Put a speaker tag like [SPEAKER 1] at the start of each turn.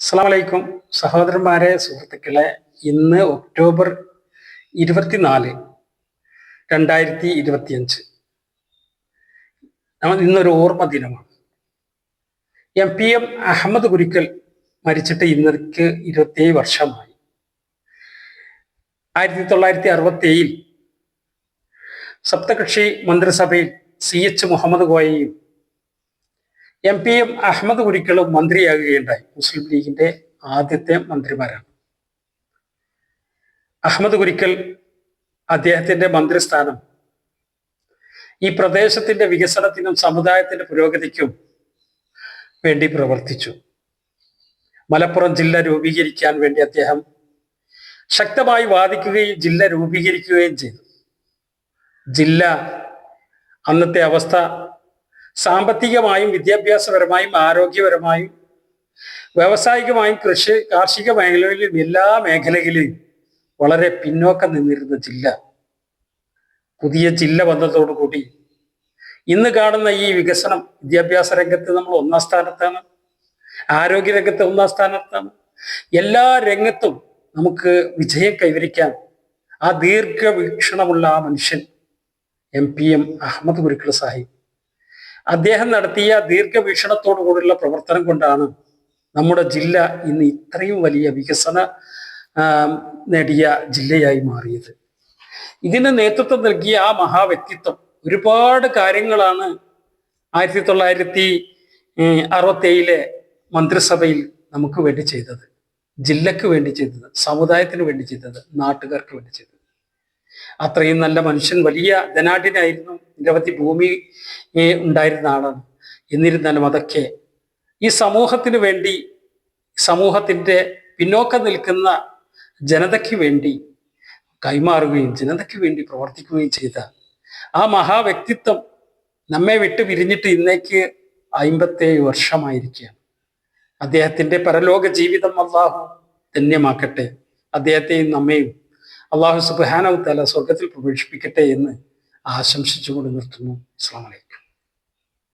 [SPEAKER 1] അസ്സാം വലൈക്കും സഹോദരന്മാരെ സുഹൃത്തുക്കളെ ഇന്ന് ഒക്ടോബർ ഇരുപത്തിനാല് രണ്ടായിരത്തി ഇരുപത്തിയഞ്ച് ഇന്നൊരു ഓർമ്മ ദിനമാണ്. M P M Ahammed Kurikkal മരിച്ചിട്ട് ഇന്നേക്ക് ഇരുപത്തിയേഴ് വർഷമായി. ആയിരത്തി തൊള്ളായിരത്തി അറുപത്തി ഏഴിൽ സപ്തകക്ഷി മന്ത്രിസഭയിൽ സി എച്ച് മുഹമ്മദ് കോയയും എം പി എം അഹമ്മദ് കുരിക്കളും മന്ത്രിയാകുകയുണ്ടായി. മുസ്ലിം ലീഗിന്റെ ആദ്യത്തെ മന്ത്രിമാരാണ്. അഹമ്മദ് കുരിക്കൽ അദ്ദേഹത്തിന്റെ മന്ത്രിസ്ഥാനം ഈ പ്രദേശത്തിന്റെ വികസനത്തിനും സമുദായത്തിന്റെ പുരോഗതിക്കും വേണ്ടി പ്രവർത്തിച്ചു. മലപ്പുറം ജില്ല രൂപീകരിക്കാൻ വേണ്ടി അദ്ദേഹം ശക്തമായി വാദിക്കുകയും ജില്ല രൂപീകരിക്കുകയും ചെയ്തു. ജില്ല അന്നത്തെ അവസ്ഥ സാമ്പത്തികമായും വിദ്യാഭ്യാസപരമായും ആരോഗ്യപരമായും വ്യാവസായികമായും കൃഷി കാർഷിക മേഖലകളിലും എല്ലാ മേഖലകളിലും വളരെ പിന്നോക്കം നിന്നിരുന്ന ജില്ല. പുതിയ ജില്ല വന്നതോടുകൂടി ഇന്ന് കാണുന്ന ഈ വികസനം വിദ്യാഭ്യാസ രംഗത്ത് നമ്മൾ ഒന്നാം സ്ഥാനത്താണ് ആരോഗ്യ രംഗത്ത് ഒന്നാം സ്ഥാനത്താണ്. എല്ലാ രംഗത്തും നമുക്ക് വിജയം കൈവരിക്കാൻ ആ ദീർഘവീക്ഷണമുള്ള ആ മനുഷ്യൻ M P M Ahammad Gurukkal Sahib. അദ്ദേഹം നടത്തിയ ദീർഘവീക്ഷണത്തോടു കൂടിയുള്ള പ്രവർത്തനം കൊണ്ടാണ് നമ്മുടെ ജില്ല ഇന്ന് ഇത്രയും വലിയ വികസന നേടിയ ജില്ലയായി മാറിയത്. ഇതിന് നേതൃത്വം നൽകിയ ആ മഹാവ്യക്തിത്വം ഒരുപാട് കാര്യങ്ങളാണ് ആയിരത്തി തൊള്ളായിരത്തി അറുപത്തേഴിലെ മന്ത്രിസഭയിൽ നമുക്ക് വേണ്ടി ചെയ്തത്. ജില്ലക്ക് വേണ്ടി ചെയ്തത്. സമുദായത്തിന് വേണ്ടി ചെയ്തത്. നാട്ടുകാർക്ക് വേണ്ടി ചെയ്തത്. അത്രയും നല്ല മനുഷ്യൻ വലിയ ധനാഢ്യനായിരുന്നു. നിരവധി ഭൂമി ഉണ്ടായിരുന്ന ആളാണ് എന്നിരുന്നാലും അതൊക്കെ ഈ സമൂഹത്തിന് വേണ്ടി സമൂഹത്തിന്റെ പിന്നോക്കം നിൽക്കുന്ന ജനതയ്ക്ക് വേണ്ടി കൈമാറുകയും ജനതയ്ക്ക് വേണ്ടി പ്രവർത്തിക്കുകയും ചെയ്ത ആ മഹാവ്യക്തിത്വം നമ്മെ വിട്ട് പിരിഞ്ഞിട്ട് ഇന്നേക്ക് അയിമ്പത്തേഴ് വർഷമായിരിക്കുകയാണ്. അദ്ദേഹത്തിന്റെ പരലോക ജീവിതം അള്ളാഹു ധന്യമാക്കട്ടെ. അദ്ദേഹത്തെയും നമ്മയും അള്ളാഹു സുബാനവ് തല സ്വർഗത്തിൽ പ്രവേശിപ്പിക്കട്ടെ എന്ന് ആശംസിച്ചുകൊണ്ട് നിർത്തുന്നു. അസ്ലാം വലൈക്കും